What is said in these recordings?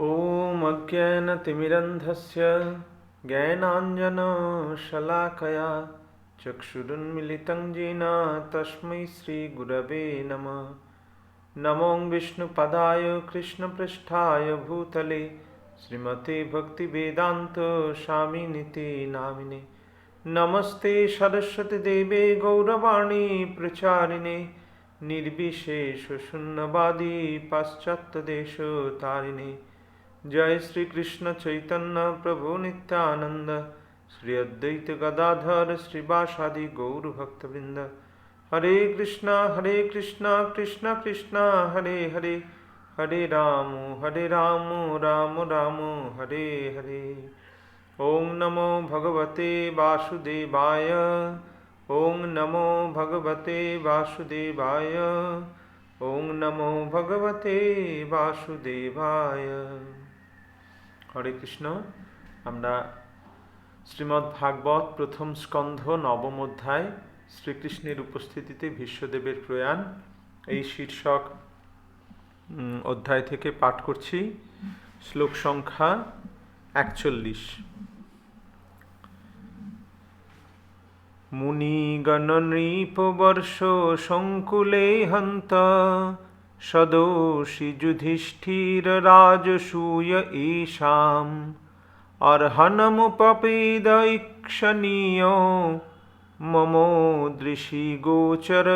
ॐ अज्ञानतिमिरन्धस्य ज्ञानाञ्जनशलाकया चक्षुरुन्मिलितं येन तस्मै श्रीगुरवे नमः। नमो विष्णुपदाय कृष्णपृष्ठाय भूतले, श्रीमते भक्तिवेदान्त स्वामिनिति नामिने। नमस्ते सरस्वतीदेवे गौरवाणी प्रचारिणे, निर्विशेषशून्यवादी पाश्चात्यदेशतारिणे जय श्री कृष्ण चैतन्य प्रभु नित्यानंद श्री अद्वैत गदाधर श्रीवासादि गौर भक्तवृंद हरे कृष्णा हरे कृष्णा कृष्णा कृष्णा हरे हरे हरे राम हरे राम राम राम हरे हरे ॐ नमो भगवते वासुदेवाय ॐ नमो भगवते वासुदेवाय ॐ नमो भगवते वासुदेवाय হরে কৃষ্ণ। আমরা শ্রীমদ্ ভাগবত প্রথম স্কন্ধ, নবম অধ্যায়, শ্রীকৃষ্ণের উপস্থিতিতে ভীষ্মদেবের প্রয়াণ। এই শীর্ষক অধ্যায় থেকে পাঠ করছি। শ্লোক সংখ্যা একচল্লিশ। মুনিগণনৃপবর্ষ সংকুলে হন্ত সদোষি যুধিষ্ঠির রাজসূয় ঈশাম। অর্হনমুপপেদৈক্ষণীয় মম দৃশি গোচর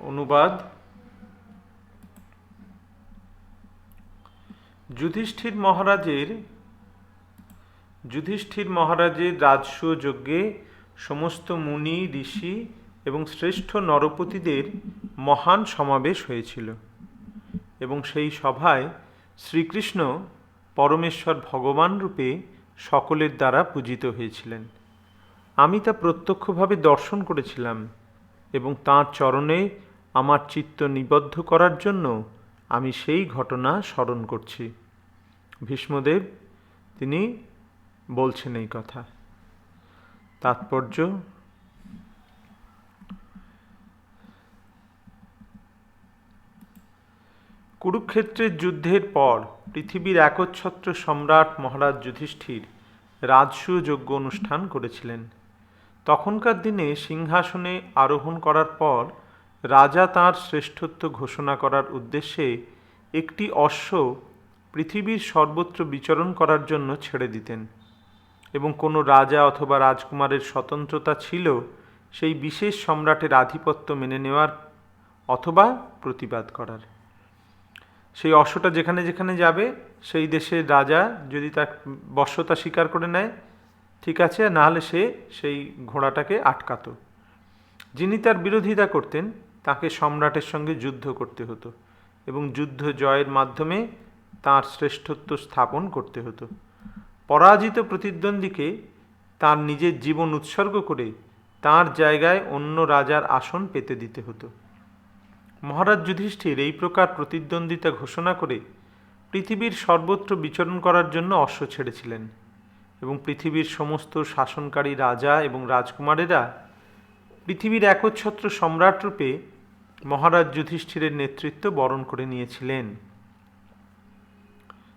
অনুবাদ। যুধিষ্ঠির মহারাজের যুধিষ্ঠির মহারাজের রাজস্ব যজ্ঞে সমস্ত মুনি, ঋষি এবং শ্রেষ্ঠ নরপতিদের মহান সমাবেশ হয়েছিল এবং সেই সভায় শ্রীকৃষ্ণ পরমেশ্বর ভগবান রূপে সকলের দ্বারা পূজিত হয়েছিলেন। আমি তা প্রত্যক্ষভাবে দর্শন করেছিলাম এবং তাঁর চরণে আমার চিত্ত নিবদ্ধ করার জন্য আমি সেই ঘটনা স্মরণ করছি। ভীষ্মদেব, তিনি বলছেন এই কথা। তাৎপর্য? কুরুক্ষেত্রের যুদ্ধের পর পৃথিবীর একচ্ছত্র সম্রাট মহারাজ যুধিষ্ঠির রাজসূয় যজ্ঞ অনুষ্ঠান করেছিলেন। তখনকার দিনে সিংহাসনে আরোহণ করার পর রাজা তার শ্রেষ্ঠত্ব ঘোষণা করার উদ্দেশ্যে একটি অশ্ব পৃথিবীর সর্বত্র বিচরণ করার জন্য ছেড়ে দিতেন এবং কোনো রাজা অথবা রাজকুমারের স্বতন্ত্রতা ছিল সেই বিশেষ সম্রাটের আধিপত্য মেনে নেওয়ার অথবা প্রতিবাদ করার। সেই অশ্বটা যেখানে যেখানে যাবে, সেই দেশের রাজা যদি তার বশ্যতা স্বীকার করে নেয়, ঠিক আছে নাহলে সে সেই ঘোড়াটাকে আটকাতো। যিনি তার বিরোধিতা করতেন তাকে সম্রাটের সঙ্গে যুদ্ধ করতে হতো এবং যুদ্ধ জয়ের মাধ্যমে তার শ্রেষ্ঠত্ব স্থাপন করতে হতো। পরাজিত প্রতিদ্বন্দ্বীকে তার নিজের জীবন উৎসর্গ করে তার জায়গায় অন্য রাজার আসন পেতে দিতে হতো। মহারাজ যুধিষ্ঠির এই প্রকার প্রতিদ্বন্দ্বিতা ঘোষণা করে পৃথিবীর সর্বত্র বিচরণ করার জন্য অশ্ব ছেড়েছিলেন এবং পৃথিবীর সমস্ত শাসনকারী রাজা এবং রাজকুমারেরা পৃথিবীর একচ্ছত্র সম্রাট রূপে মহারাজ যুধিষ্ঠিরের নেতৃত্ব বরণ করে নিয়েছিলেন।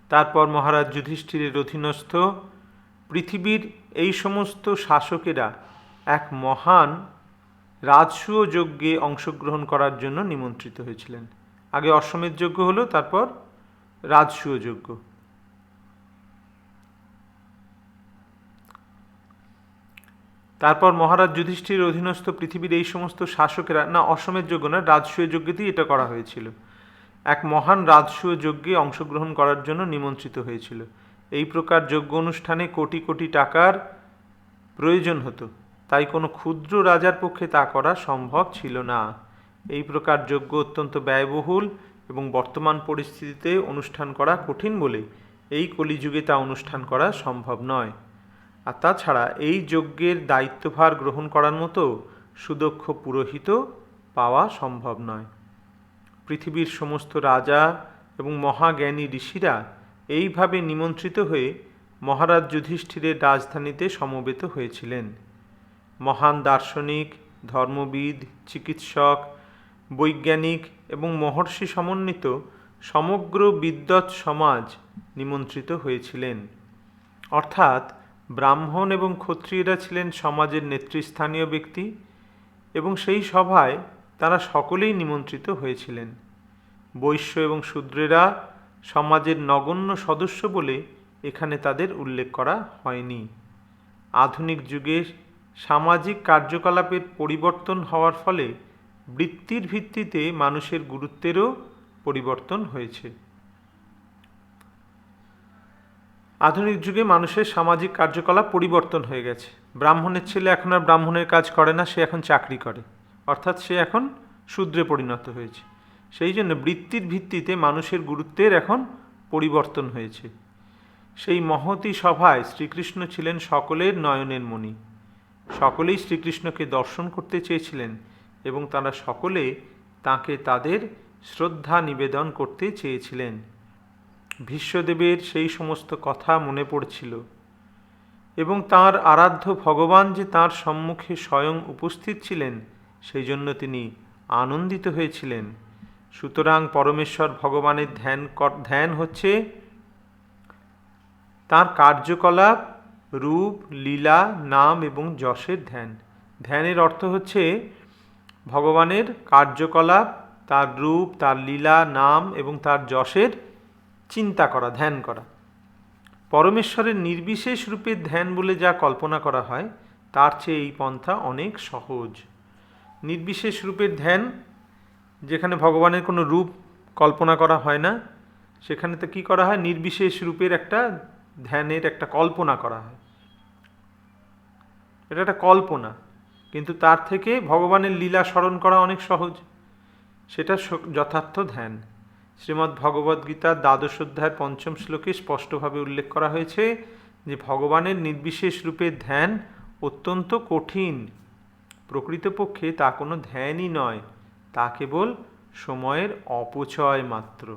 তারপর মহারাজ যুধিষ্ঠিরের অধীনস্থ পৃথিবীর এই সমস্ত শাসকেরা এক মহান রাজসূয় যজ্ঞে অংশগ্রহণ করার জন্য নিমন্ত্রিত হয়েছিলেন। আগে অশ্বমেধ যজ্ঞ হলো, তারপর রাজসূয় যজ্ঞ। তারপর মহারাজ যুধিষ্ঠির অধীনস্থ পৃথিবীর এই সমস্ত শাসকেরা, না, অসমের যজ্ঞ না রাজসূয় যজ্ঞেতেই এটা করা হয়েছিল। এক মহান রাজসূয় যজ্ঞে অংশগ্রহণ করার জন্য নিমন্ত্রিত হয়েছিল। এই প্রকার যজ্ঞ অনুষ্ঠানে কোটি কোটি টাকার প্রয়োজন হতো। তাই কোনো ক্ষুদ্র রাজার পক্ষে তা করা সম্ভব ছিল না। এই প্রকার যজ্ঞ অত্যন্ত ব্যয়বহুল এবং বর্তমান পরিস্থিতিতে অনুষ্ঠান করা কঠিন বলে এই কলিযুগে তা অনুষ্ঠান করা সম্ভব নয়। আর তাছাড়া এই যজ্ঞের দায়িত্বভার গ্রহণ করার মতো সুদক্ষ পুরোহিত পাওয়া সম্ভব নয়। পৃথিবীর সমস্ত রাজা এবং মহাজ্ঞানী ঋষিরা এইভাবে নিমন্ত্রিত হয়ে মহারাজ যুধিষ্ঠিরের রাজধানীতে সমবেত হয়েছিলেন। মহান দার্শনিক, ধর্মবিদ, চিকিৎসক, বৈজ্ঞানিক এবং মহর্ষি সমন্বিত সমগ্র বিদ্বৎ সমাজ নিমন্ত্রিত হয়েছিলেন। অর্থাৎ ব্রাহ্মণ এবং ক্ষত্রিয়রা ছিলেন সমাজের নেতৃস্থানীয় ব্যক্তি এবং সেই সভায় তারা সকলেই নিমন্ত্রিত হয়েছিলেন। বৈশ্য এবং শূদ্রেরা সমাজের নগণ্য সদস্য বলে এখানে তাদের উল্লেখ করা হয়নি। আধুনিক যুগে সামাজিক কার্যকলাপের পরিবর্তন হওয়ার ফলে বৃত্তির ভিত্তিতে মানুষের গুরুত্বেরও পরিবর্তন হয়েছে। আধুনিক যুগে মানুষের সামাজিক কার্যকলাপ পরিবর্তন হয়ে গেছে। ব্রাহ্মণের ছেলে এখন আর ব্রাহ্মণের কাজ করে না, সে এখন চাকরি করে। অর্থাৎ সে এখন শূদ্রে পরিণত হয়েছে। সেই জন্য বৃত্তির ভিত্তিতে মানুষের গুরুত্বের এখন পরিবর্তন হয়েছে। সেই মহতি সভায় শ্রীকৃষ্ণ ছিলেন সকলের নয়নের মণি। সকলেই শ্রীকৃষ্ণকে দর্শন করতে চেয়েছিলেন এবং তারা সকলে তাকে তাদের শ্রদ্ধা নিবেদন করতে চেয়েছিলেন। ভীষ্মদেবের সেই সমস্ত কথা মনে পড়ছিল এবং তার আরাধ্য ভগবান যে তার সম্মুখে স্বয়ং উপস্থিত ছিলেন, সেই জন্য তিনি আনন্দিত হয়েছিলেন। সুতরাং পরমেশ্বর ভগবানের ধ্যান ধ্যান হচ্ছে তার কার্যকলাপ, রূপ, লীলা, নাম এবং যশের ধ্যান। ধ্যানের অর্থ হচ্ছে ভগবানের কার্যকলাপ, তার রূপ, তার লীলা, নাম এবং তার যশের চিন্তা করা, ধ্যান করা। পরমেশ্বরের নির্বিশেষ রূপের ধ্যান বলে যা কল্পনা করা হয়, তার চেয়ে এই পন্থা অনেক সহজ। নির্বিশেষ রূপের ধ্যান, যেখানে ভগবানের কোনো রূপ কল্পনা করা হয় না, সেখানে তো কী করা হয়? নির্বিশেষ রূপের একটা ধ্যানের একটা কল্পনা করা হয়। এটা একটা কল্পনা, কিন্তু তার থেকে ভগবানের লীলা স্মরণ করা অনেক সহজ। সেটা যথার্থ ধ্যান। শ্রীমদ্ ভগবদ্গীতার দ্বাদশ অধ্যায়ের পঞ্চম শ্লোকে স্পষ্টভাবে উল্লেখ করা হয়েছে যে ভগবানের নির্বিশেষ রূপে ধ্যান অত্যন্ত কঠিন। প্রকৃতপক্ষে তা কোনো ধ্যানই নয়, তা কেবল সময়ের অপচয় মাত্র।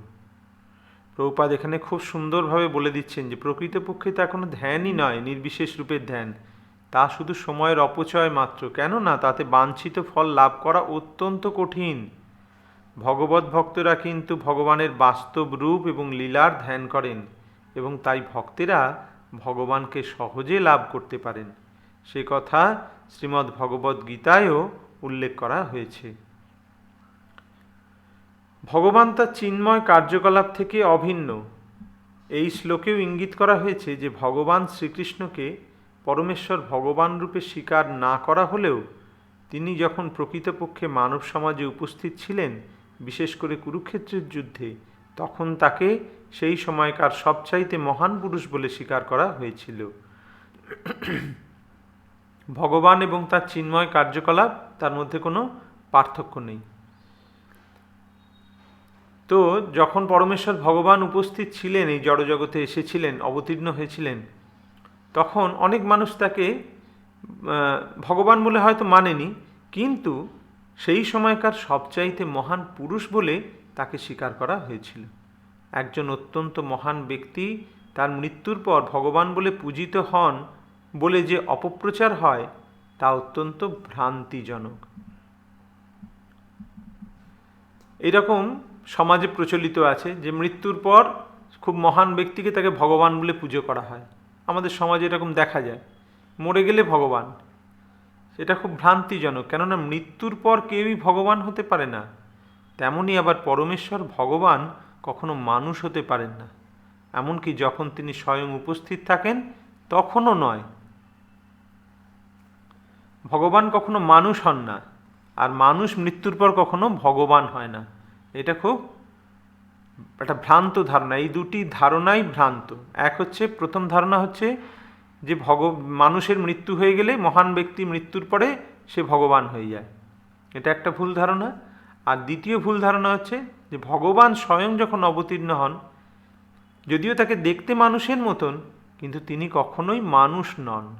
প্রভুপাদ এখানে খুব সুন্দরভাবে বলে দিচ্ছেন যে প্রকৃতপক্ষে তা কোনো ধ্যানই নয়, নির্বিশেষ রূপের ধ্যান। তা শুধু সময়ের অপচয় মাত্র। কেননা তাতে বাঞ্ছিত ফল লাভ করা অত্যন্ত কঠিন। ভগবত ভক্তরা কিন্তু ভগবানের বাস্তব রূপ এবং লীলার ধ্যান করেন এবং তাই ভক্তেরা ভগবানকে সহজে লাভ করতে পারেন। সে কথা শ্রীমদ্ ভগবদ্ গীতায়ও উল্লেখ করা হয়েছে। ভগবান তার চিন্ময় কার্যকলাপ থেকে অভিন্ন। এই শ্লোকেও ইঙ্গিত করা হয়েছে যে ভগবান শ্রীকৃষ্ণকে পরমেশ্বর ভগবান রূপে স্বীকার না করা হলেও তিনি যখন প্রকৃতপক্ষে মানব সমাজে উপস্থিত ছিলেন বিশেষ করে কুরুক্ষেত্রের যুদ্ধে, তখন তাকে সেই সময়কার সবচাইতে মহান পুরুষ বলে স্বীকার করা হয়েছিল। ভগবান এবং তার চিন্ময় কার্যকলাপ, তার মধ্যে কোনো পার্থক্য নেই। তো যখন পরমেশ্বর ভগবান উপস্থিত ছিলেন, এই জড়জগতে এসেছিলেন, অবতীর্ণ হয়েছিলেন, তখন অনেক মানুষ তাকে ভগবান বলে হয়তো মানেনি, কিন্তু সেই সময়কার সবচাইতে মহান পুরুষ বলে তাকে স্বীকার করা হয়েছিল। একজন অত্যন্ত মহান ব্যক্তি তার মৃত্যুর পর ভগবান বলে পূজিত হন বলে যে অপপ্রচার হয়, তা অত্যন্ত ভ্রান্তিজনক। এরকম সমাজে প্রচলিত আছে যে মৃত্যুর পর খুব মহান ব্যক্তিকে তাকে ভগবান বলে পুজো করা হয়। আমাদের সমাজে এরকম দেখা যায়। মরে গেলে ভগবান। সেটা খুব ভ্রান্তিজনক, কেননা মৃত্যুর পর কেউই ভগবান হতে পারে না। তেমনই আবার পরমেশ্বর ভগবান কখনো মানুষ হতে পারেন না। এমনকি যখন তিনি স্বয়ং উপস্থিত থাকেন, তখনও নয়। ভগবান কখনো মানুষ হন না, আর মানুষ মৃত্যুর পর কখনো ভগবান হয় না। এটা খুব একটা ভ্রান্ত ধারণা। এই দুটি ধারণাই ভ্রান্ত। এক হচ্ছে, প্রথম ধারণা হচ্ছে যে ভগ মানুষের মৃত্যু হয়ে গেলে মহান ব্যক্তি মৃত্যুর পরে সে ভগবান হয়ে যায়। এটা একটা ভুল ধারণা। আর দ্বিতীয় ভুল ধারণা হচ্ছে যে ভগবান স্বয়ং যখন অবতীর্ণ হন, যদিও তাকে দেখতে মানুষের মতন, কিন্তু তিনি কখনোই মানুষ নন।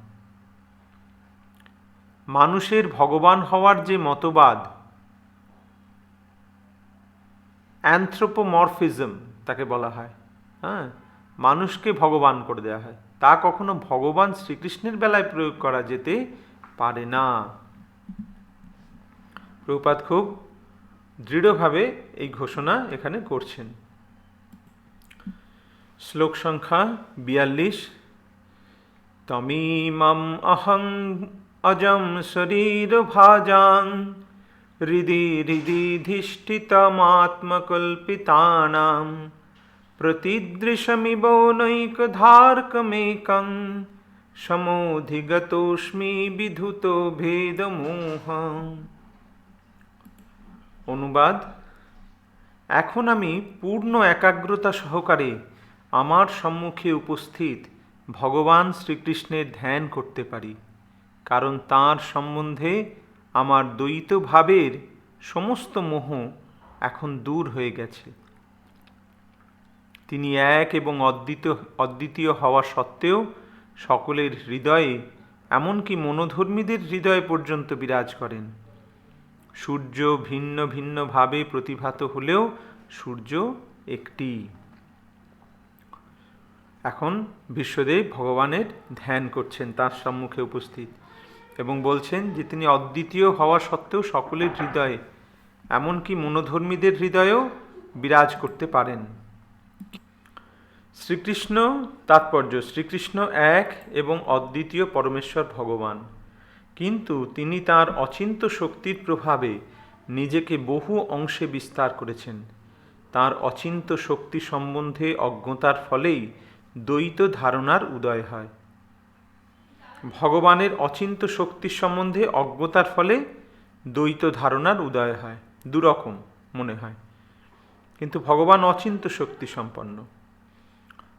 মানুষের ভগবান হওয়ার যে মতবাদ অ্যান্থ্রোপোমরফিজম তাকে বলা হয়। হ্যাঁ? মানুষকে ভগবান করে দেওয়া হয়। তা কখনো ভগবান শ্রীকৃষ্ণের বেলায় প্রয়োগ করা যেতে পারে না। প্রভুপাত খুব দৃঢ়ভাবে এই ঘোষণা এখানে করছেন। শ্লোক সংখ্যা বিয়াল্লিশ। তমিমম অহং অজম শরীর ভাজাং হৃদি হৃদিধিষ্ঠিতমাত্মকল্পিতানাম প্রতিদৃশমিবৌনৈকধার্কমেকং সমোধিগতোস্মি বিধুত ভেদমোহ অনুবাদ এখন আমি পূর্ণ একাগ্রতা সহকারে আমার সম্মুখে উপস্থিত ভগবান শ্রীকৃষ্ণের ধ্যান করতে পারি, কারণ তার সম্বন্ধে আমার দ্বৈত ভাবের সমস্ত মোহ এখন দূর হয়ে গেছে। তিনি এক এবং অদ্বিতীয় অদ্বিতীয় হওয়া সত্ত্বেও সকলের হৃদয়ে, এমনকি মনোধর্মীদের হৃদয়ে পর্যন্ত বিরাজ করেন। সূর্য ভিন্ন ভিন্নভাবে প্রতিভাত হলেও সূর্য একটি। এখন বিশ্বদেব ভগবানের ধ্যান করছেন, তার সম্মুখে উপস্থিত এবং বলছেন যে তিনি অদ্বিতীয় হওয়া সত্ত্বেও সকলের হৃদয়ে, এমনকি মনোধর্মীদের হৃদয়েও বিরাজ করতে পারেন। শ্রীকৃষ্ণ তাৎপর্য, শ্রীকৃষ্ণ এক এবং অদ্বিতীয় পরমেশ্বর ভগবান। কিন্তু তিনি তার অচিন্ত শক্তির প্রভাবে নিজেকে বহু অংশে বিস্তার করেছেন। তার অচিন্ত শক্তি সম্বন্ধে অজ্ঞতার ফলেই দ্বৈত ধারণার উদয় হয়। ভগবানের অচিন্ত শক্তির সম্বন্ধে অজ্ঞতার ফলে দ্বৈত ধারণার উদয় হয়। দুরকম মনে হয়। কিন্তু ভগবান অচিন্ত শক্তি সম্পন্ন।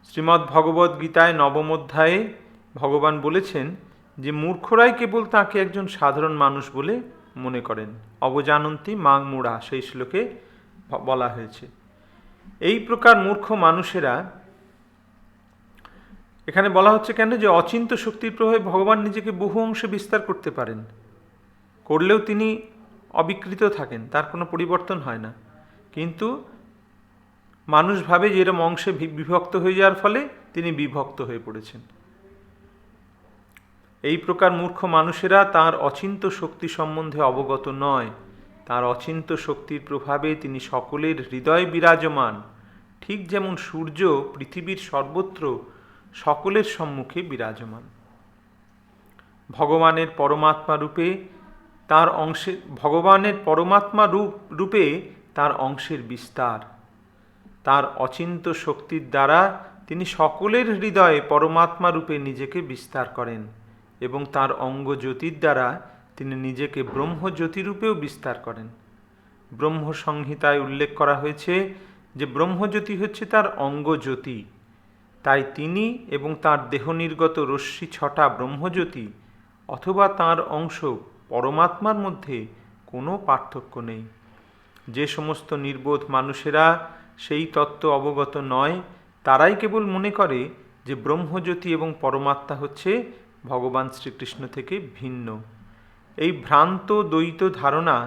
শ্রীমদ্ ভগবদ্ গীতায় নবম অধ্যায়ে ভগবান বলেছেন যে মূর্খরাই কেবল তাকে একজন সাধারণ মানুষ বলে মনে করেন। অবজানন্তী মাং মুড়া, সেই শ্লোকে বলা হয়েছে। এই প্রকার মূর্খ মানুষেরা এখানে বলা হচ্ছে কেন যে অচিন্ত শক্তির প্রভাবে ভগবান নিজেকে বহু অংশে বিস্তার করতে পারেন। করলেও তিনি অবিকৃত থাকেন, তার কোনো পরিবর্তন হয় না। কিন্তু মানুষ ভাবে যে এরম অংশে বিভক্ত হয়ে যাওয়ার ফলে তিনি বিভক্ত হয়ে পড়েছেন। এই প্রকার মূর্খ মানুষেরা তার অচিন্ত শক্তি সম্বন্ধে অবগত নয়। তার অচিন্ত শক্তির প্রভাবে তিনি সকলের হৃদয় বিরাজমান। ঠিক যেমন সূর্য পৃথিবীর সর্বত্র সকলের সম্মুখে বিরাজমান। ভগবানের পরমাত্মা রূপে তার অংশে ভগবানের পরমাত্মা রূপ রূপে তার অংশের বিস্তার। তার অচিন্ত শক্তির দ্বারা তিনি সকলের হৃদয়ে পরমাত্মা রূপে নিজেকে বিস্তার করেন এবং তার অঙ্গ জ্যোতির দ্বারা তিনি নিজেকে ব্রহ্মজ্যোতিরূপেও বিস্তার করেন। ব্রহ্ম সংহিতায় উল্লেখ করা হয়েছে যে ব্রহ্মজ্যোতি হচ্ছে তার অঙ্গজ্যোতি তাই তিনি এবং তার দেহ নির্গত রশ্মি ছটা ব্রহ্মজ্যোতি অথবা তার অংশ পরমাত্মার মধ্যে কোনো পার্থক্য নেই। যে সমস্ত নির্বোধ মানুষেরা সেই তত্ত্ব অবগত নয়। তারাই কেবল মনে করে যে ব্রহ্মজ্যোতি এবং পরমাত্মা হচ্ছে ভগবান শ্রীকৃষ্ণ থেকে ভিন্ন। এই ভ্রান্ত দ্বৈত ধারণা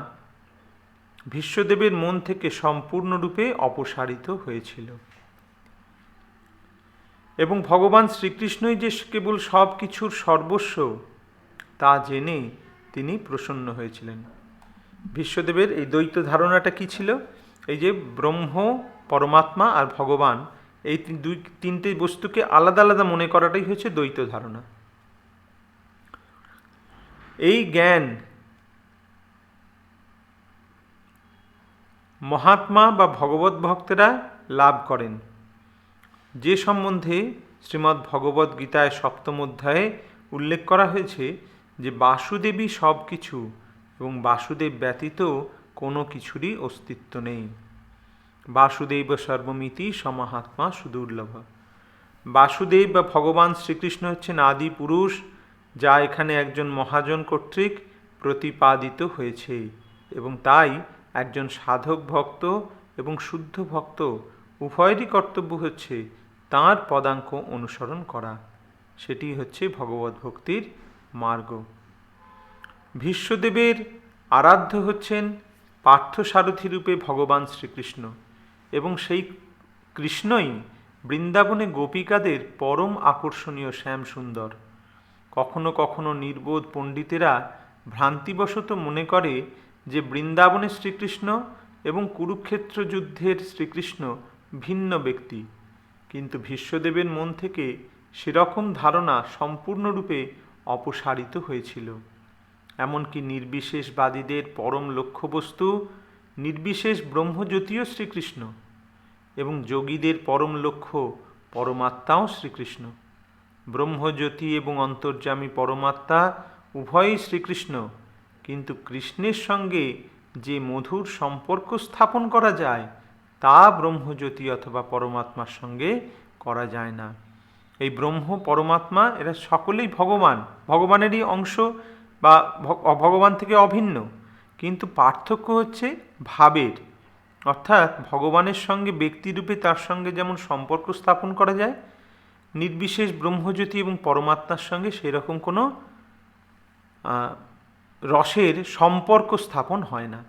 বিশ্বদেবের মন থেকে সম্পূর্ণরূপে অপসারিত হয়েছিল। এবং ভগবান শ্রীকৃষ্ণই যে কেবল সব কিছুর সর্বস্ব, তা জেনে তিনি প্রসন্ন হয়েছিলেন। বিশ্বদেবের এই দ্বৈত ধারণাটা কি ছিল? এই যে ব্রহ্ম পরমাত্মা আর ভগবান, এই দুই, তিনটে বস্তুকে আলাদা আলাদা মনে করাটাই হচ্ছে দ্বৈত ধারণা। এই জ্ঞান মহাত্মা বা ভগবত ভক্তেরা লাভ করেন। যে সম্বন্ধে শ্রীমদ্ ভগবত গীতায় সপ্তম অধ্যায়ে উল্লেখ করা হয়েছে যে বাসুদেবী সব কিছু এবং বাসুদেব ব্যতীত কোনো কিছুরই অস্তিত্ব নেই। বাসুদেব সর্বমিতি সমাহাত্মা সুদুর্লভ। বাসুদেব বা ভগবান শ্রীকৃষ্ণ হচ্ছেন আদি পুরুষ, যা এখানে একজন মহাজন কর্তৃক প্রতিপাদিত হয়েছে এবং তাই একজন সাধক ভক্ত এবং শুদ্ধ ভক্ত উভয়েরই কর্তব্য হচ্ছে তাঁর পদাঙ্ক অনুসরণ করা। সেটি হচ্ছে ভগবত ভক্তির মার্গ। ভীষ্মদেবের আরাধ্য হচ্ছেন পার্থসারথী রূপে ভগবান শ্রীকৃষ্ণ। এবং সেই কৃষ্ণই বৃন্দাবনে গোপিকাদের পরম আকর্ষণীয় শ্যামসুন্দর। কখনো কখনো নির্বোধ পণ্ডিতেরা ভ্রান্তিবশত মনে করে যে বৃন্দাবনে শ্রীকৃষ্ণ এবং কুরুক্ষেত্র যুদ্ধের শ্রীকৃষ্ণ ভিন্ন ব্যক্তি। কিন্তু ভীষ্মদেবের মন থেকে সেরকম ধারণা সম্পূর্ণরূপে অপসারিত হয়েছিল। এমনকি নির্বিশেষবাদীদের পরম লক্ষ্যবস্তু নির্বিশেষ ব্রহ্মজ্যোতিও শ্রীকৃষ্ণ এবং যোগীদের পরম লক্ষ্য পরমাত্মাও শ্রীকৃষ্ণ। ব্রহ্মজ্যোতি এবং অন্তর্যামী পরমাত্মা উভয়ই শ্রীকৃষ্ণ, কিন্তু কৃষ্ণের সঙ্গে যে মধুর সম্পর্ক স্থাপন করা যায়, তা ব্রহ্মজ্যোতি অথবা পরমাত্মার সঙ্গে করা যায় না। এই ব্রহ্ম, পরমাত্মা এরা সকলেই ভগবান, ভগবানেরই অংশ বা ভগবান থেকে অভিন্ন, কিন্তু পার্থক্য হচ্ছে ভাবের, অর্থাৎ ভগবানের সঙ্গে ব্যক্তিরূপে তার সঙ্গে যেমন সম্পর্ক স্থাপন করা যায়, নির্বিশেষ ব্রহ্মজ্যোতি এবং পরমাত্মার সঙ্গে সেরকম কোনো রসের সম্পর্ক স্থাপন হয় না।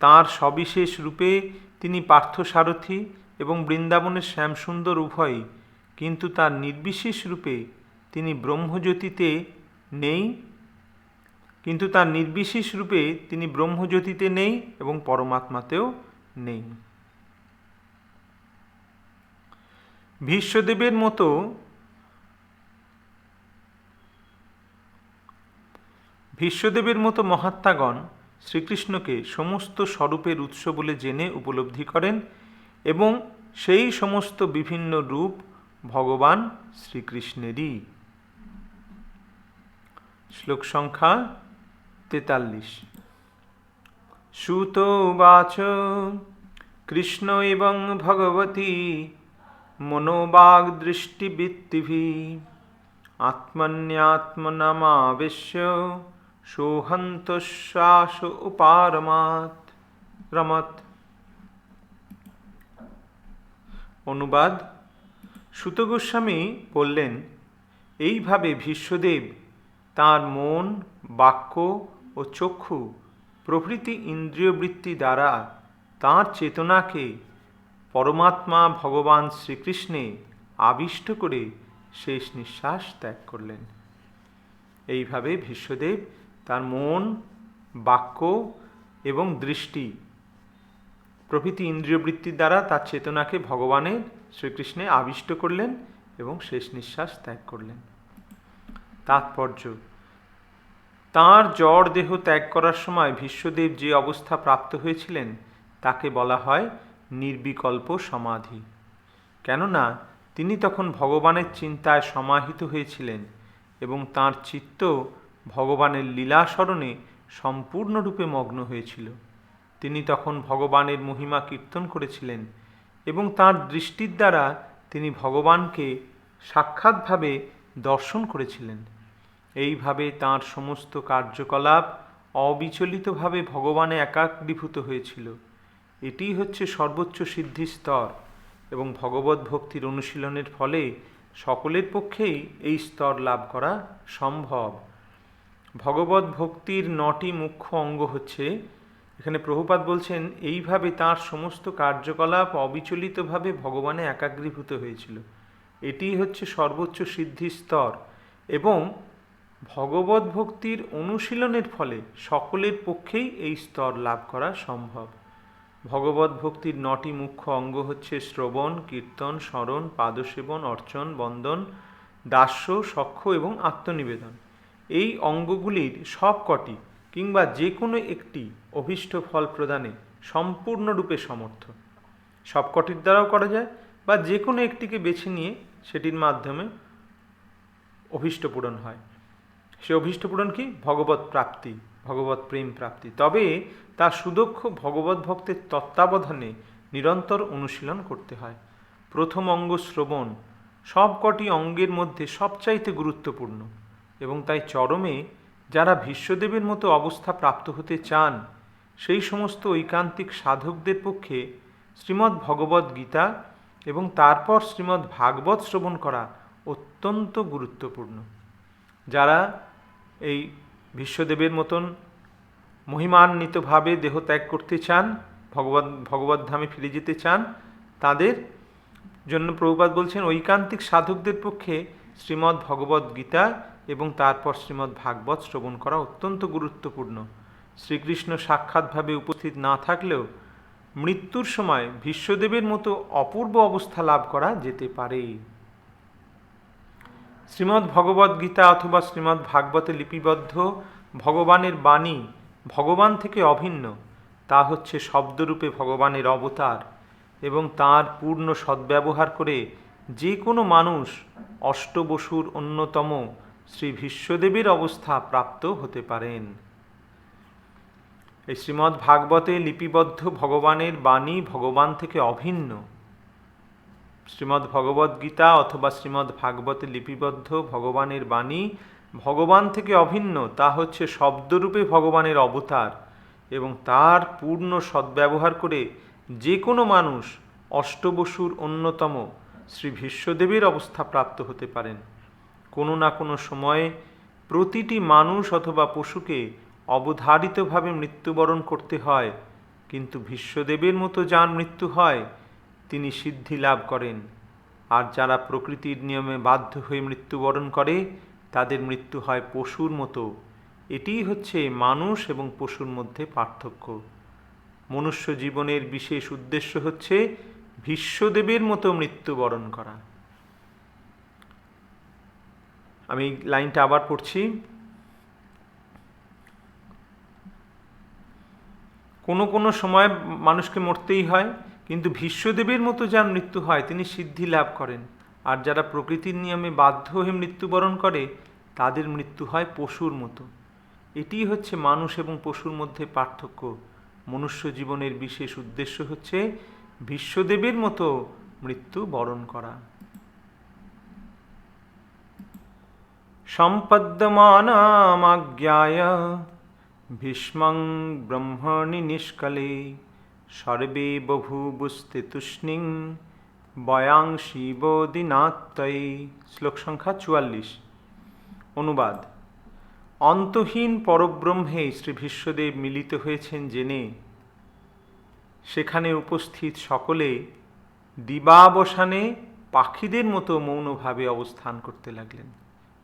তার সবিশেষ রূপে তিনি পার্থসারথী এবং বৃন্দাবনের শ্যামসুন্দর উভয়ই, কিন্তু তার নির্বিশেষ রূপে তিনি ব্রহ্মজ্যোতিতে নেই কিন্তু তার নির্বিশেষ রূপে তিনি ব্রহ্মজ্যোতিতে নেই এবং পরমাত্মাতেও নেই। ভীষ্মদেবের মতো ভীষ্মদেবের মতো মহাত্মাগণ শ্রীকৃষ্ণকে সমস্ত স্বরূপের উৎস বলে জেনে উপলব্ধি করেন এবং সেই সমস্ত বিভিন্ন রূপ ভগবান শ্রীকৃষ্ণেরই। শ্লোক সংখ্যা তেতাল্লিশ। সুত উবাচ কৃষ্ণ এবং ভগবতী, মনোবাগদৃষ্টিবৃত্তিভি, আত্মন্যাত্মনামাবেশ্য, সোহন্তশ্বাস উপারমাত রমত অনুবাদ। সুত গোস্বামী বললেন, এইভাবে ভীষ্মদেব তার মন, বাক্য ও চক্ষু প্রভৃতি ইন্দ্রিয়বৃত্তি দ্বারা তার চেতনাকে পরমাত্মা ভগবান শ্রীকৃষ্ণে আবিষ্ট করে শেষ নিঃশ্বাস ত্যাগ করলেন। এইভাবে ভীষ্মদেব তার মন, বাক্য এবং দৃষ্টি প্রভৃতি ইন্দ্রিয়বৃত্তির দ্বারা তার চেতনাকে ভগবানের শ্রীকৃষ্ণে আবিষ্ট করলেন এবং শেষ নিঃশ্বাস ত্যাগ করলেন। তাৎপর্য তাঁর জড় দেহ ত্যাগ করার সময় ভীষ্মদেব যে অবস্থা প্রাপ্ত হয়েছিলেন, তাকে বলা হয় নির্বিকল্প সমাধি। কেননা, তিনি তখন ভগবানের চিন্তায় সমাহিত হয়েছিলেন এবং তাঁর চিত্ত ভগবানের লীলা স্মরণে সম্পূর্ণরূপে মগ্ন হয়েছিল। তিনি তখন ভগবানের মহিমা কীর্তন করেছিলেন এবং তাঁর দৃষ্টির দ্বারা তিনি ভগবানকে সাক্ষাৎভাবে দর্শন করেছিলেন। এইভাবে তাঁর সমস্ত কার্যকলাপ অবিচলিতভাবে ভগবানে একাগ্রীভূত হয়েছিল। এটিই হচ্ছে সর্বোচ্চ সিদ্ধি স্তর এবং ভগবত ভক্তির অনুশীলনের ফলে সকলের পক্ষেই এই স্তর লাভ করা সম্ভব। ভগবত ভক্তির নটি মুখ্য অঙ্গ হচ্ছে, এখানে প্রভুপাত বলছেন, এইভাবে তার সমস্ত কার্যকলাপ অবিচলিতভাবে ভগবানে একাগ্রীভূত হয়েছিল। এটিই হচ্ছে সর্বোচ্চ সিদ্ধি স্তর এবং ভগবত ভক্তির অনুশীলনের ফলে সকলের পক্ষেই এই স্তর লাভ করা সম্ভব। ভগবত ভক্তির নটি মুখ্য অঙ্গ হচ্ছে শ্রবণ, কীর্তন, স্মরণ, পাদসেবন, অর্চন, বন্দন, দাস্য, সখ্য এবং আত্মনিবেদন। এই অঙ্গগুলির সব কটি কিংবা যে কোনো একটি অভীষ্ট ফল প্রদানে সম্পূর্ণরূপে সমর্থ। সবকটির দ্বারাও করা যায় বা যে কোনো একটিকে বেছে নিয়ে সেটির মাধ্যমে অভীষ্ট পূরণ হয়। সে অভীষ্ট পূরণ কি? ভগবত প্রাপ্তি, ভগবত প্রেম প্রাপ্তি। তবে তার সুদক্ষ ভগবত ভক্তের তত্ত্বাবধানে নিরন্তর অনুশীলন করতে হয়। প্রথম অঙ্গ শ্রবণ সবকটি অঙ্গের মধ্যে সবচাইতে গুরুত্বপূর্ণ এবং তাই চরমে যারা ভীষ্মদেবের মতো অবস্থা প্রাপ্ত হতে চান, সেই সমস্ত ঐকান্তিক সাধকদের পক্ষে শ্রীমদ্ ভগবদ্ গীতা এবং তারপর শ্রীমদ্ ভাগবত শ্রবণ করা অত্যন্ত গুরুত্বপূর্ণ। যারা এই বিশ্বদেবের মতন মহিমান্বিতভাবে দেহ ত্যাগ করতে চান ভগবত ভগবত ধামে ফিরে যেতে চান, তাদের জন্য প্রভুপাত বলছেন, ঐকান্তিক সাধকদের পক্ষে শ্রীমদ্ ভগবদ গীতা এবং তারপর শ্রীমদ্ ভাগবত শ্রবণ করা অত্যন্ত গুরুত্বপূর্ণ। শ্রীকৃষ্ণ সাক্ষাৎভাবে উপস্থিত না থাকলেও মৃত্যুর সময় ভীষ্মদেবের মতো অপূর্ব অবস্থা লাভ করা যেতে পারে। শ্রীমদ্ ভগবদ গীতা অথবা শ্রীমদ্ ভাগবতে লিপিবদ্ধ ভগবানের বাণী ভগবান থেকে অভিন্ন, তা হচ্ছে শব্দরূপে ভগবানের অবতার এবং তার পূর্ণ সদ্ব্যবহার করে যে কোনো মানুষ অষ্টবসুর অন্যতম শ্রী ভীষ্মদেবের অবস্থা প্রাপ্ত হতে পারেন। এই শ্রীমদ্ ভাগবতে লিপিবদ্ধ ভগবানের বাণী ভগবান থেকে অভিন্ন শ্রীমদ্ ভগবদ গীতা অথবা শ্রীমদ্ ভাগবতে লিপিবদ্ধ ভগবানের বাণী ভগবান থেকে অভিন্ন, তা হচ্ছে শব্দরূপে ভগবানের অবতার এবং তার পূর্ণ সদ্ব্যবহার করে যে কোনো মানুষ অষ্টবসুর অন্যতম শ্রী ভীষ্মদেবের অবস্থা প্রাপ্ত হতে পারেন। কোনো না কোনো সময়ে প্রতিটি মানুষ অথবা পশুকে অবধারিতভাবে মৃত্যুবরণ করতে হয়, কিন্তু ভীষ্মদেবের মতো যার মৃত্যু হয় তিনি সিদ্ধি লাভ করেন। আর যারা প্রকৃতির নিয়মে বাধ্য হয়ে মৃত্যুবরণ করে, তাদের মৃত্যু হয় পশুর মতো। এটিই হচ্ছে মানুষ এবং পশুর মধ্যে পার্থক্য। মনুষ্য জীবনের বিশেষ উদ্দেশ্য হচ্ছে ভীষ্মদেবের মতো মৃত্যুবরণ করা। আমি লাইনটা আবার পড়ছি। কোনো কোনো সময় মানুষকে মরতেই হয় কিন্তু ভীষ্মদেবের মতো যার মৃত্যু হয়, তিনি সিদ্ধি লাভ করেন। আর যারা প্রকৃতির নিয়মে বাধ্য হয়ে মৃত্যুবরণ করে, তাদের মৃত্যু হয় পশুর মতো। এটি হচ্ছে মানুষ এবং পশুর মধ্যে পার্থক্য। মনুষ্য জীবনের বিশেষ উদ্দেশ্য হচ্ছে বিশ্বদেবের মতো মৃত্যু বরণ করা। সম্পদ্যমানামাজ্ঞায় ভীষ্মং ব্রহ্মণি নিষ্কলে। সর্বে বভূবুস্তে তুষ্ণিং বয়াংশি বোদিনাত্তয়ে শ্লোক সংখ্যা চুয়াল্লিশ। অনুবাদ। অন্তহীন পরব্রহ্মে শ্রী ভীষ্মদেব মিলিত হয়েছেন জেনে সেখানে উপস্থিত সকলে দিবাবসানে পাখিদের মতো মৌনভাবে অবস্থান করতে লাগলেন।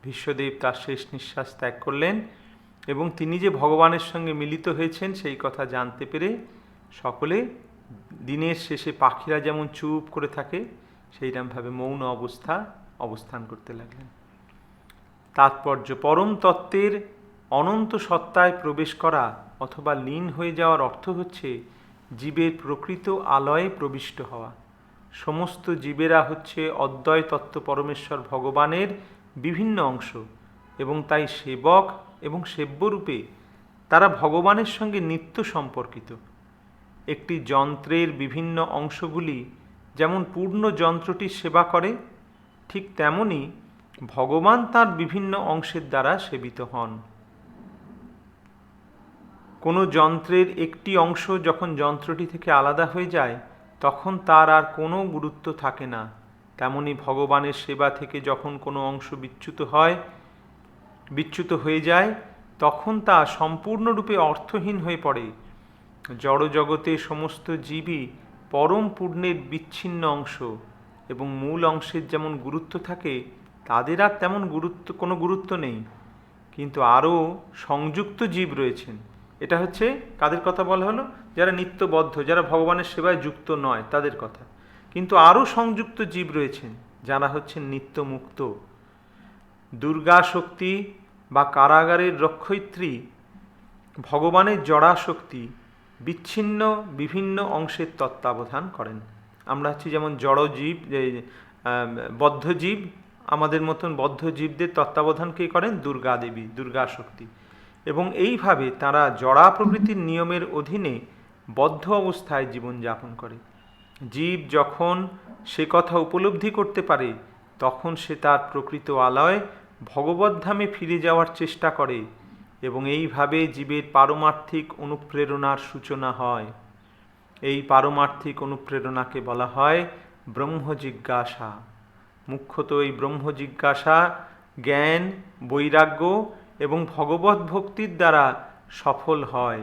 বিশ্বদেব তার শেষ নিঃশ্বাস ত্যাগ করলেন এবং তিনি যে ভগবানের সঙ্গে মিলিত হয়েছেন সেই কথা জানতে পেরে সকলে দিনের শেষে পাখিরা যেমন চুপ করে থাকে সেইরকমভাবে মৌন অবস্থা অবস্থান করতে লাগলেন। তাৎপর্য পরম তত্ত্বের অনন্ত সত্তায় প্রবেশ করা অথবা লীন হয়ে যাওয়ার অর্থ হচ্ছে জীবের প্রকৃত আলয়ে প্রবিষ্ট হওয়া। সমস্ত জীবেরা হচ্ছে অদ্বয় তত্ত্ব পরমেশ্বর ভগবানের বিভিন্ন অংশ এবং তাই সেবক এবং সেব্যরূপে তারা ভগবানের সঙ্গে নিত্য সম্পর্কিত। একটি যন্ত্রের বিভিন্ন অংশগুলি যেমন পূর্ণ যন্ত্রটির সেবা করে, ঠিক তেমনি ভগবান তার বিভিন্ন অংশের দ্বারা সেবিত হন। কোনো যন্ত্রের একটি অংশ যখন যন্ত্রটি থেকে আলাদা হয়ে যায়, তখন তার আর কোনো গুরুত্ব থাকে না। তেমনি ভগবানের সেবা থেকে যখন কোনো অংশ বিচ্যুত হয়, বিচ্যুত হয়ে যায়, তখন তা সম্পূর্ণরূপে অর্থহীন হয়ে পড়ে। জড়জগতে সমস্ত জীবই পরম পূর্ণের বিচ্ছিন্ন অংশ এবং মূল অংশের যেমন গুরুত্ব থাকে, তাদের আর তেমন গুরুত্ব, কোনো গুরুত্ব নেই। কিন্তু আরও সংযুক্ত জীব রয়েছেন। এটা হচ্ছে, কাদের কথা বলা হলো? যারা নিত্যবদ্ধ, যারা ভগবানের সেবায় যুক্ত নয়, তাদের কথা। কিন্তু আরও সংযুক্ত জীব রয়েছেন, যারা হচ্ছেন নিত্য মুক্ত দুর্গা শক্তি বা কারাগারের রক্ষয়িত্রী, ভগবানের জড়া শক্তি বিচ্ছিন্ন বিভিন্ন অংশের তত্ত্বাবধান করেন। আমরা হচ্ছি যেমন জড়জীব বদ্ধজীব, আমাদের মতন বদ্ধজীবদের তত্ত্বাবধান কে করেন? দুর্গা দেবী, দুর্গা শক্তি। এবং এইভাবে তারা জড়া প্রকৃতির নিয়মের অধীনে বদ্ধ অবস্থায় জীবনযাপন করে। জীব যখন সে কথা উপলব্ধি করতে পারে, তখন সে তার প্রকৃত আলয় ভগবদ্ধামে ফিরে যাওয়ার চেষ্টা করে। এবং এইভাবে জীবের পারমার্থিক অনুপ্রেরণার সূচনা হয়। এই পারমার্থিক অনুপ্রেরণাকে বলা হয় ব্রহ্ম জিজ্ঞাসা মুখ্যত এই ব্রহ্ম জিজ্ঞাসা জ্ঞান, বৈরাগ্য এবং ভগবত ভক্তির দ্বারা সফল হয়।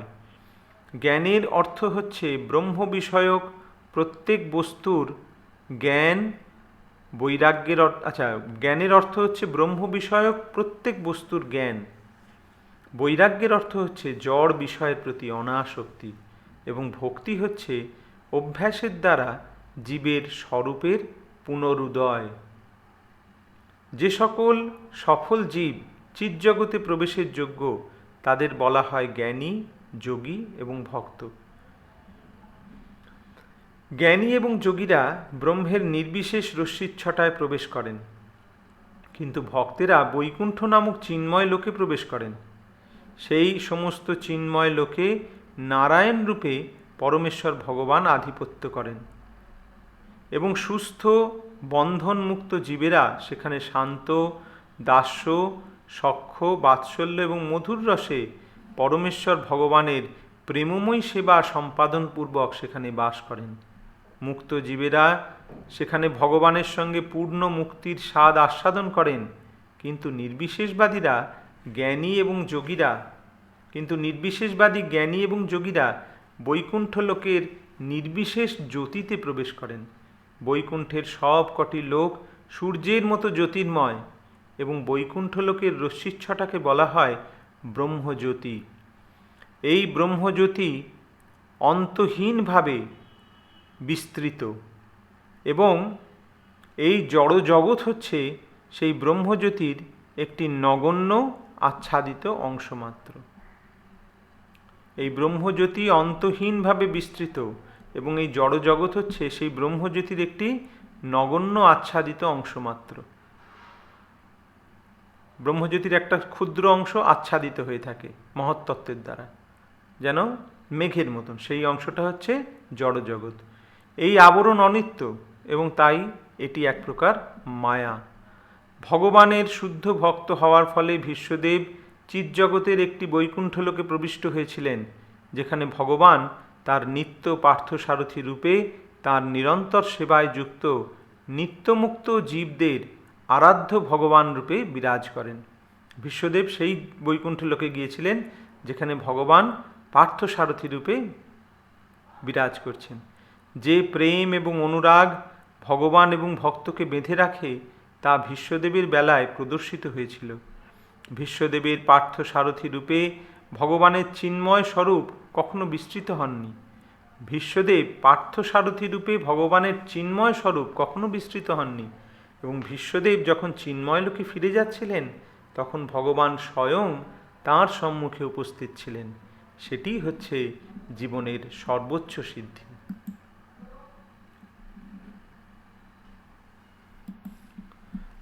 জ্ঞানের অর্থ হচ্ছে ব্রহ্ম বিষয়ক প্রত্যেক বস্তুর জ্ঞান, বৈরাগ্যের আচ্ছা জ্ঞানের অর্থ হচ্ছে ব্রহ্ম বিষয়ক প্রত্যেক বস্তুর জ্ঞান। বৈরাগ্যের অর্থ হচ্ছে জড় বিষয়ের প্রতি অনাসক্তি এবং ভক্তি হচ্ছে অভ্যাসের দ্বারা জীবের স্বরূপের পুনরুদয়। যে সকল সফল জীব চিৎজগতে প্রবেশের যোগ্য, তাদের বলা হয় জ্ঞানী, যোগী এবং ভক্ত। জ্ঞানী এবং যোগীরা ব্রহ্মের নির্বিশেষ রশ্মিচ্ছটায় প্রবেশ করেন। কিন্তু ভক্তেরা বৈকুণ্ঠ নামক চিন্ময় লোকে প্রবেশ করেন। সেই সমস্ত চিন্ময় লোকে নারায়ণ রূপে পরমেশ্বর ভগবান আধিপত্য করেন। এবং সুস্থ, বন্ধনমুক্ত জীবেরা সেখানে শান্ত, দাস্য সখ্য বাৎসল্য এবং মধুর রসে পরমেশ্বর ভগবানের প্রেমময় সেবা সম্পাদনপূর্বক সেখানে বাস করেন। মুক্ত জীবেরা সেখানে ভগবানের সঙ্গে পূর্ণ মুক্তির স্বাদ আস্বাদন করেন, কিন্তু নির্বিশেষবাদীরা জ্ঞানী এবং যোগীরা, কিন্তু নির্বিশেষবাদী জ্ঞানী এবং যোগীরা বৈকুণ্ঠ লোকের নির্বিশেষ জ্যোতিতে প্রবেশ করেন। বৈকুণ্ঠের সব কটি লোক সূর্যের মতো জ্যোতির্ময় এবং বৈকুণ্ঠ লোকের রশ্মিচ্ছটাকে বলা হয় ব্রহ্মজ্যোতি। এই ব্রহ্মজ্যোতি অন্তহীনভাবে বিস্তৃত এবং এই জড় জগৎ হচ্ছে সেই ব্রহ্মজ্যোতির একটি নগণ্য আচ্ছাদিত অংশ মাত্র এই ব্রহ্মজ্যোতি অন্তহীনভাবে বিস্তৃত এবং এই জড় জগৎ হচ্ছে সেই ব্রহ্মজ্যোতির একটি নগণ্য আচ্ছাদিত অংশ মাত্র ব্রহ্মজ্যোতির একটা ক্ষুদ্র অংশ আচ্ছাদিত হয়ে থাকে মহত্তত্ত্বের দ্বারা, যেন মেঘের মতন। সেই অংশটা হচ্ছে জড় জগৎ এই আবরণ অনিত্য এবং তাই এটি এক প্রকার মায়া। ভগবানের শুদ্ধ ভক্ত হওয়ার ফলে বিশ্বদেব চিৎজগতের একটি বৈকুণ্ঠ লোকে প্রবিষ্ট হয়েছিলেন, যেখানে ভগবান তার নিত্য পার্থসারথী রূপে তার নিরন্তর সেবায় যুক্ত নিত্যমুক্ত জীবদের আরাধ্য ভগবান রূপে বিরাজ করেন। বিশ্বদেব সেই বৈকুণ্ঠ লোকে গিয়েছিলেন, যেখানে ভগবান পার্থসারথী রূপে বিরাজ করছেন। যে প্রেম এবং অনুরাগ ভগবান এবং ভক্তকে বেঁধে রাখে তা ভীষ্মদেবের বেলায় প্রদর্শিত হয়েছিল। ভীষ্মদেবের পার্থ সারথী রূপে ভগবানের চিন্ময় স্বরূপ কখনো বিস্তৃত হননি। ভীষ্মদেব পার্থ সারথী রূপে ভগবানের চিন্ময় স্বরূপ কখনো বিস্তৃত হননি এবং ভীষ্মদেব যখন চিন্ময় লোকে ফিরে যাচ্ছিলেন, তখন ভগবান স্বয়ং তাঁর সম্মুখে উপস্থিত ছিলেন। সেটি হচ্ছে জীবনের সর্বোচ্চ সিদ্ধি।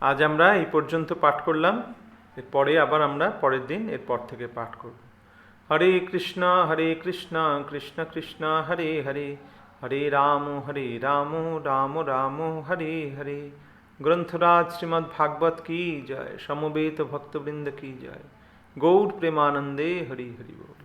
আজ আমরা এই পর্যন্ত পাঠ করলাম। এরপরে আবার আমরা পরের দিন এরপর থেকে পাঠ করব। হরে কৃষ্ণ হরে কৃষ্ণ কৃষ্ণ কৃষ্ণ, হরে হরে। হরে রাম হরে রাম রাম রাম, হরে হরে। গ্রন্থরাজ শ্রীমদ্ ভাগবত কি জয়? সমবেত ভক্তবৃন্দ কি জয়? গৌর প্রেমানন্দে হরি হরি বল।